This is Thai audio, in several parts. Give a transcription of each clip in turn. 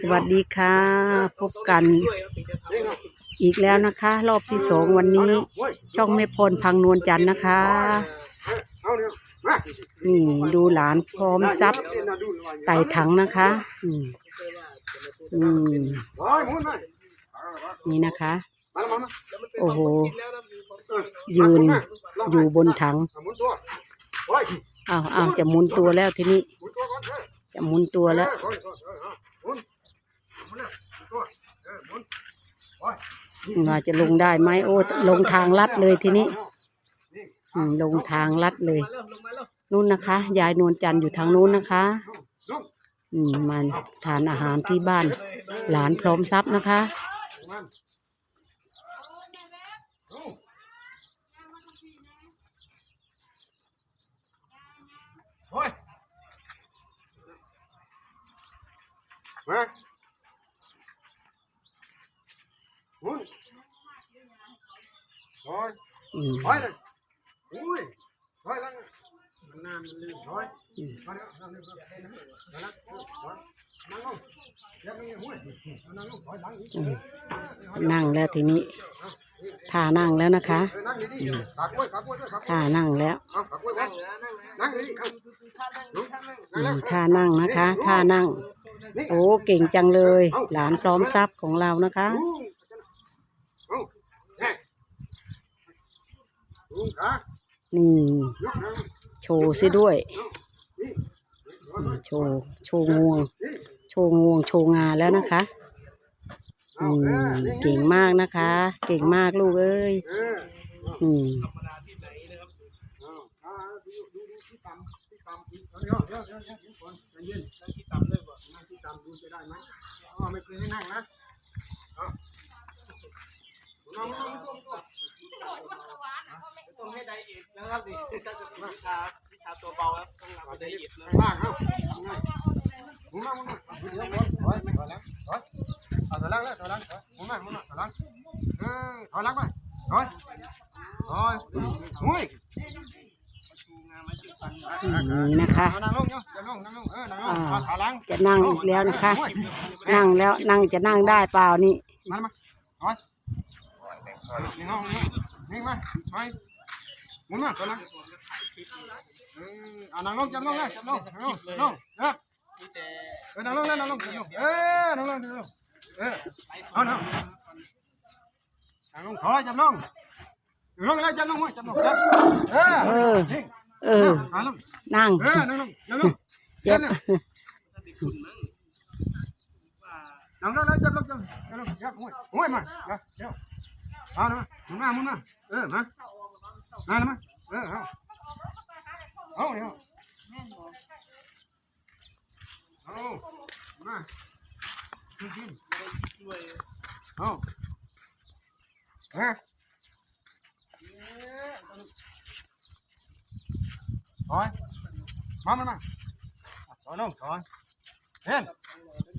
สวัสดีค่ะ พบกันอีกแล้วนะคะ รอบที่สองวันนี้ ช่องแม่พรพังนวลจันทร์นะคะ นี่ดูหลานพร้อมซับไต่ถังนะคะอืมอืมนี่นะคะ โอ้โห ยืนอยู่บนถังอ้าวอ้าวจะหมุนตัวแล้วทีนี้ จะหมุนตัวแล้วว่าจะลงได้ไหมโอ้ลงทางลัดเลยทีนี้อืมลงทางลัดเลย นู่นนะคะ ยายนวลจันทร์อยู่ทางนู้นนะคะอืมมันทานอาหารที่บ้าน หลานพร้อมทรัพย์นะคะ มาหมุนถอยอืมถอยเลยอุ้ยถอยแล้วมันนานมันลืมถอยมาเดี๋ยวนั่งนี่นั่งนี่นั่งถอยนั่งลงอย่าไปหุ้ยนั่งลงถอยหลังอีกอืมนั่งแล้วทีนี้ท่านั่งแล้วนะคะเออนั่งดีๆกักไว้กักไว้ด้วยกักไว้ท่านั่งแล้วเอากักไว้ไว้นั่งดีๆเอาลุกอืนั่งมแล้วท่านั่งนะคะท่านั่งนี่ โอ้เก่งจังเลย หลานพร้อมทรัพย์ของเรานะคะนี่โชว์ซิด้วย โชว์โชว์งวง โชว์งวงโชว์งาแล้วนะคะอืมเก่งมากนะคะ เก่งมากลูกเอ้ยเอออืม เอาเอาดูดูดูที่ต่ำที่ต่ำอีกเอาเดี๋ยวเดี๋ยวเดี๋ยวเดี๋ยวก่อนใจเย็นนั่งที่ต่ำเลยบ่นั่งที่ต่ำดูจะได้ไหมอ๋อไม่เคยให้นั่งนะเอานั่งนั่งนั่งต้องให้ไดเอทนะครับนี่ถ้าจะวิชาวิชาตัวเบาครับต้องรับไดเอทนะบ้างเอามึงมามึงมามึงมาถอยถอยหลังถอยเอาถอยหลังเลยถอยหลังถอยมึงมามึงมาถอยหลังเออถอยหลังไปถอยถอยมุ้ย นี่นะคะอานั่งลงเนาะนั่งลงนั่งลงเออนั่งลงเอาขาหลังจะนั่งอีกแล้วนะคะ นั่งแล้วนั่งจะนั่งได้เปล่านี่มามาถอยนี่ห้องนี่นี่มาไปหมุนมาตัวนั้นเออเอานั่งลงจับลงเลยจับลงลงลงเออมีแต่เออนั่งลงเลยนั่งลงจับลงเออนั่งลงนั่งลงเออเอานั่งนั่งลงถอยจับลงลงเลยจับลงไว้จับลงเออเออ เออนั่งลงนั่งเออนั่งลงจับลงเจ็บนั่งลงเลยจับลงจับจับลงจับห้วยห้วยมาเดี๋ยวเอานะหมุนมาหมุนมาเออมามาแล้วมาเออเอาเอาเดี๋ยวเอามาขึ้นขึ้นช่วยเอาเฮ้ย ถอยมามามาถอยลงถอยเห็น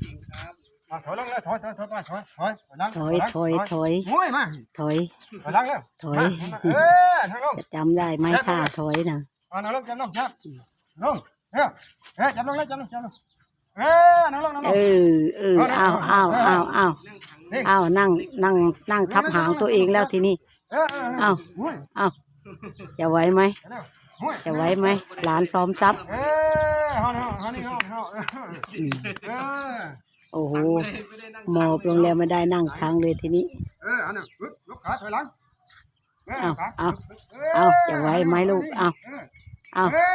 จริงครับ À, thổi lăng lên, thổi, thổi, thổi, thổi, thổi, thổi, thổi lăng, ถอย lăng, ถอยถอย Muối mà, ถอย thổi lăng lên. Thổi. Mà, mà, ê, thằng Long, จะจำได้ไหมท่าถอยนะ à, nó Long, chấm Long, chấm. Long, ê, ê, chấm Long lên, chấm Long, chấm Long. Ê, nó Long, nó เอ Long. อเออเอาเอาเอาเอา Đi. เอานั่งนั่งนั่งทับหางตัวเองแล้วทีนี้ Ê, ê, ê, Ao. muối, เอาจะไหวไหม thế nào? Muối. จะไหวไหมหลานพร้อมทรัพย์ Ê, hòn, hòn, hòn đi, hòn, hòn. อืม Ê, โอ้โหไม่ได้นั่งหมอบลงแล้วไม่ได้นั่งทางเลยทีนี้ ê, anh nào, lúc, lúc cả thổi lăng. Ê, Ao, cả. ao. Ê, Ao, chả quay máy luôn, ao. Ê, เอา ê,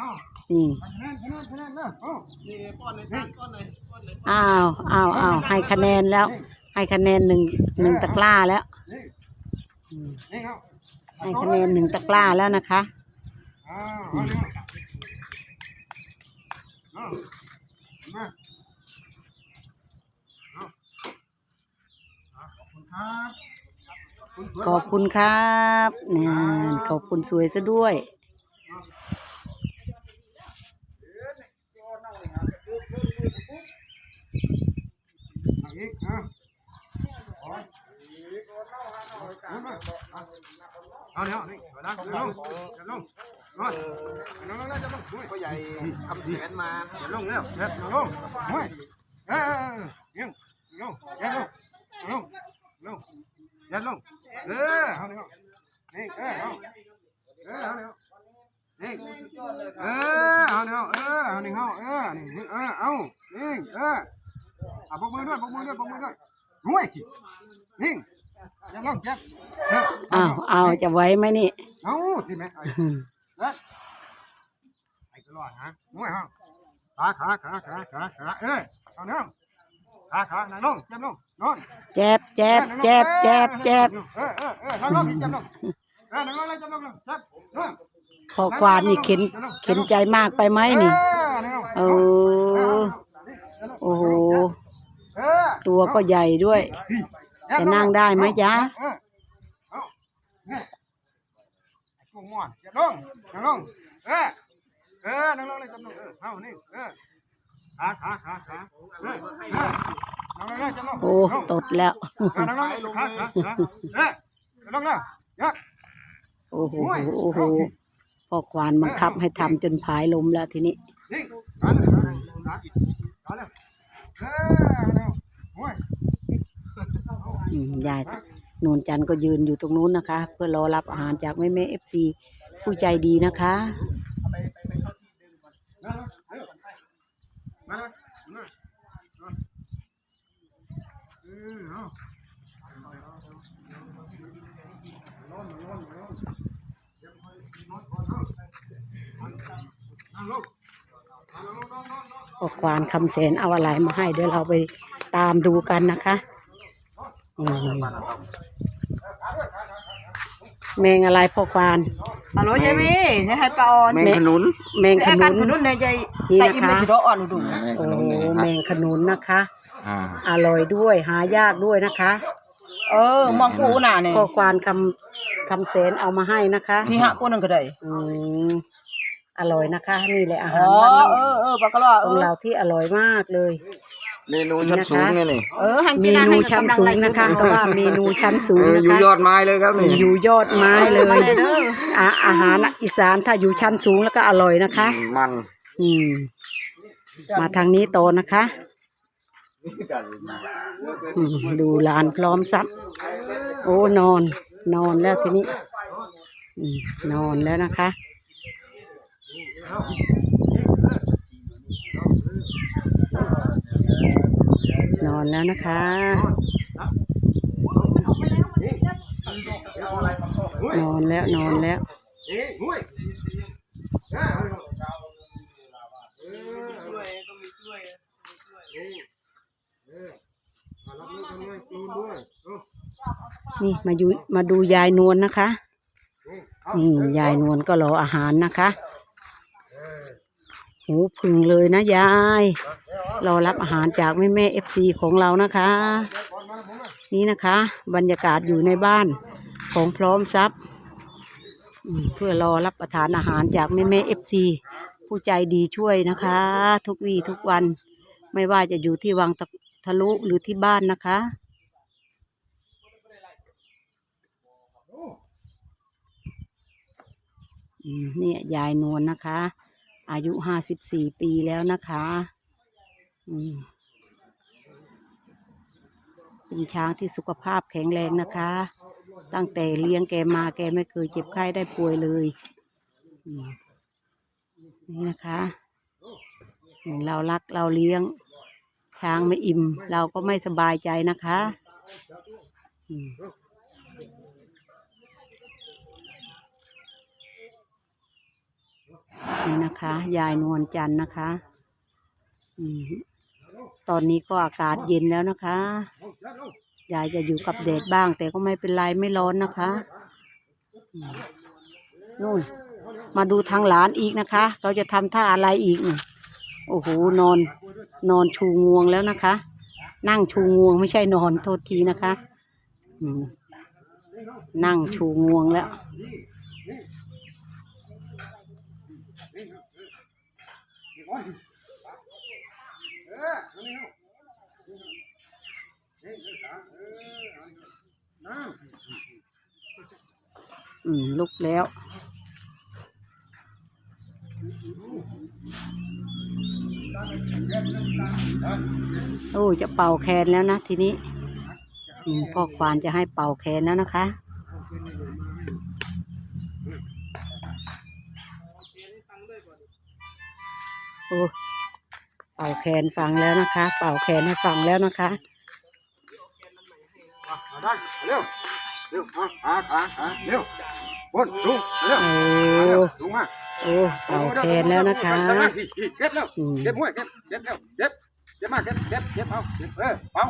hòn. นี่ Thế này, thế này, thế này, nè, hòn. นี่ป้อนในทางป้อนในป้อนในอ้าวอ้าวอ้าวให้คะแนนแล้ว ให้คะแนนหนึ่งหนึ่งตะกร้าแล้ว Đi. อืม Đi không? ให้คะแนนหนึ่งตะกร้าแล้วนะคะ ขอบคุณครับขอบคุณสวยขอบคุณครับนี่ขอบคุณสวยซะด้วยเอาอีกอะเอาไว้เอามาเดี๋ยวนี่เอาละเอาลงเอาลง เอาลงลงลงลงจะลงด้วยพ่อใหญ่ทำแสนมาเอาลงแล้วเด็ดเอาลงเฮ้ยเออเออเออยังลงยันลงลงลงยันลงเออเอาเนี่ยนี่เออเอาเออเอาเนี่ยนี่เออเอาเนี่ยเออเอาเนี่ยเอาเออนี่เออเอานี่เอออะปกมือด้วยปกมือด้วยปกมือด้วยรวยสินี่ยันลงยันอ้าวอ้าวจะไหว้ไหมนี่เอาสิแม่อืม เอ๊ะไอ้ตลอดฮะงวยฮะขาขาขาขาขาขาเอ้ยเอาเนาะขาขานั่งลงจับลงนอนแจ็บแจ็บแจ็บแจ็บแจ็บเออเออเออนั่งลงจับลงเออนั่งลงเลยจับลงจับนอนพอควานนี่เข็นเข็นใจมากไปไหมนี่เออเออโอ้โหเออตัวก็ใหญ่ด้วย จะนั่งได้ไหมจ๊ะ เออเอาเนี่ยไอ้กุ้งม่อนจับลงนั่งลงเออเออนั่งลงเลยจับลงเออเอานี่เออขาขาขาขาเออเออนั่งลงเลยจับลงโอ้ตดแล้วเออนั่งลงเลยขาขาขาเออจับลงเลยยักโอ้โหโอ้โหพ่อควานบังคับให้ทำจนผายลมแล้วทีนี้นี่ขาเลยขาเลย นวลจันทร์ก็ยืนอยู่ตรงนู้นนะคะ เพื่อรอรับอาหารจากแม่แม่เอฟซีผู้ใจดีนะคะออเอานั่งลงพ่อควานคำแสนเอาอะไรมาให้เดี๋ยวเราไปตามดูกันนะคะ อืม แมงอะไรพ่อควานฮัลโหลยายมีนี่ให้ปลาออนแมงขนุนแมงขไอ้นุกันนขนุนเนี่ยยายนี่แต่นะคะอีไม่ชิโดอ่อนดูโอ้โหแมงขนุนนะคะอ่าอร่อยด้วยหายากด้วยนะคะ เออมองกูน่ะเนี่ยพ่อควานคำคำแสนเอามาให้นะคะพี่หะกูนั่นก็ได้อืมอร่อยนะคะ นี่แหละอาอ๋หารอบ้านนอกเออเออปลากระลอขเอองอเราที่อร่อยมากเลย เมนูชั้นสูงเนี่ยนี่เออหันเมกินนูชั้นสูงนะคะแต่ว่าเมนูชั้นสูเองอนะอยู่คะยอดไม้เลยครับนี่อยู่ยอดไม้เลยอาอาหารอีสานถ้าอยู่ชั้นสูงแล้วก็อร่อยนะคะ มันอืม มาทางนี้ต่อนะคะอืมดูลานพร้อมซับโอ้นอน นอนแล้วทีนี้ อืมนอนแล้วนะคะ นอนแล้วนะคะนอนแล้วนอนแล้วนี่มาอยู่มาดูยายนวลนะคะนี่ยายนวลก็รออาหารนะคะ หูพึงเลยนะยายรอรับอาหารจากแม่แม่เอฟซีของเรานะคะ นี่นะคะ บรรยากาศอยู่ในบ้านของพร้อมทรัพย์เพื่อรอรับประทานอาหารจากแม่แม่เอฟซีผู้ใจดีช่วยนะคะ ทุกวีทุกวันไม่ว่าจะอยู่ที่วังทะลุหรือที่บ้านนะคะนี่ยยายนวลนะคะ อายุห้าสิบสี่ปีแล้วนะคะอืมเป็นช้างที่สุขภาพแข็งแรงนะคะ ตั้งแต่เลี้ยงแกมาแกไม่เคยเจ็บไข้ได้ป่วยเลยอืมนี่นะคะเรารักเราเลี้ยง ช้างไม่อิ่ม เราก็ไม่สบายใจนะคะ อืม นี่นะคะ ยายนวลจันทร์นะคะตอนนี้ก็อากาศเย็นแล้วนะคะ ยายจะอยู่กับแดดบ้าง แต่ก็ไม่เป็นไรไม่ร้อนนะคะมนู่นมาดูทางหลานอีกนะคะ เขาจะทำท่าอะไรอีกนโอ้โหนอน นอนชูงวงแล้วนะคะ นั่งชูงวงไม่ใช่นอนโทษทีนะคะนั่งชูงวงแล้ว วันเอออันนี้อืมลุกแล้วโอ้จะเป่าแคนแล้วนะทีนี้พ่อควานจะให้เป่าแคนแล้วนะคะ เป่าแคนฟังแล้วนะคะ เป่าแคนให้ฟังแล้วนะคะเอาได้เร็วเร็วเอาขาขาขาเร็ววนลุงเร็วโอ้มาเร็วลุงมาโอ้เป่าแคนแล้วนะคะเก็บแล้วอืมเก็บมวยเก็บเก็บแล้วเก็บเก็บมาเก็บเก็บเก็บเอาเก็บเออเอา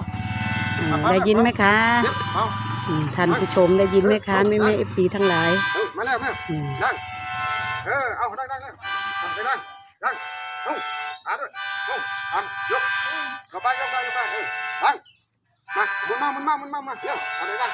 อืมได้ยินไหมคะเก็บเอาอืมท่านผู้ชมได้ยินไหมคะแม่แม่เอฟซีทั้งหลายเออมาแล้วมาอืมดังเออเอาดังดังดังดังไปดัง ดังเอาอาด้วยเอาทำยกกระบายยกไปยกไปเออดังมาหมุนมาหมุนมาหมุนมามาเร็วเอาเลยดั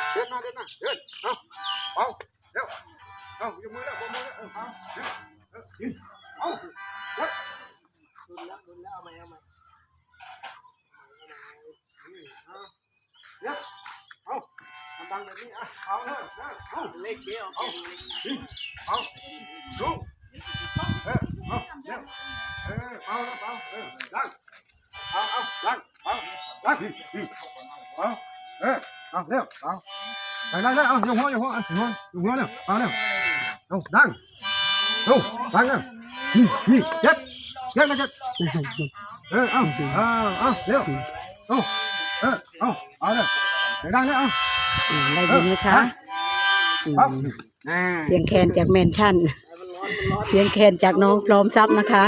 ร็วเออเอาเอาเออดังเอาเอาดังเอาดังเอาเออเอาเร็วเอาไปได้ได้เอาอยกหัวอยกหัวอายกหัวอยกหัวเร็วเอาเร็วเอาดังเอาดังเร็วนี่นี่เจ็บเจ็บนะเจ็บเออเอาเอาเอาเร็วเอาเออเอาเอาเร็วไปดังเร็วเอาอืมได้ยินไหมคะเสียงแคนจากแมนชั่น เสียงแคนจากน้องพร้อมทรัพย์นะคะ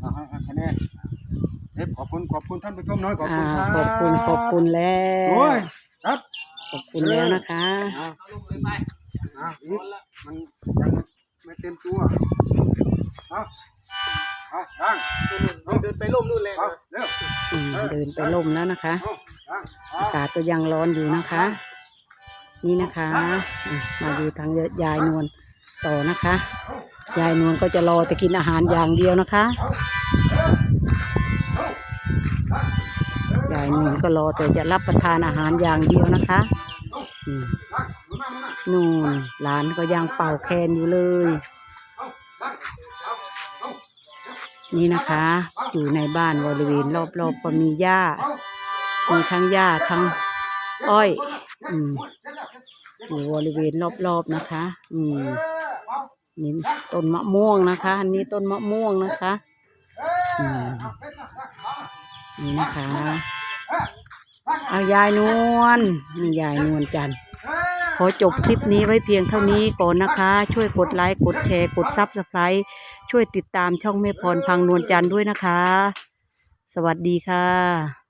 เอาให้ให้คะแนนเอฟขอบคุณขอบคุณท่านผู้ชมน้อยขอบอ่าคุณครับขอบคุณขอบคุณแล้วโอ้ยครับขอบคุณแล้วนะคะอ่าเอาลงเลยไปอ่าอีกมันยังไม่เต็มตัวเอาเอาดังเดินไปร่มนู่นเลยเอาเร็วอืมเดินไปล่มแล้วนะคะเอาดังเอาอากาศก็ยังร้อนอยู่นะคะ นี่นะคะมาดูทางยายนวลต่อนะคะ ยายนวลก็จะรอแต่กินอาหารอย่างเดียวนะคะ ยายนวลก็รอแต่จะรับประทานอาหารอย่างเดียวนะคะนู่นหลานก็ยังเป่าแคนอยู่เลย นี่นะคะ อยู่ในบ้านบริเวณรอบๆก็มีหญ้ามีทั้งหญ้าทั้งอ้อย อืม อยู่บริเวณรอบๆนะคะ อืมเอนี่ต้นมะม่วงนะคะ อันนี้ต้นมะม่วงนะคะอืมนี่นะคะ เอายายนวลนี่ยายนวลจันทร์ขอจบคลิปนี้ไว้เพียงเท่านี้ก่อนนะคะ ช่วยกดไลค์กดแชร์กดซับสไครต์ช่วยติดตามช่องแม่พรพังนวลจันทร์ด้วยนะคะ สวัสดีค่ะ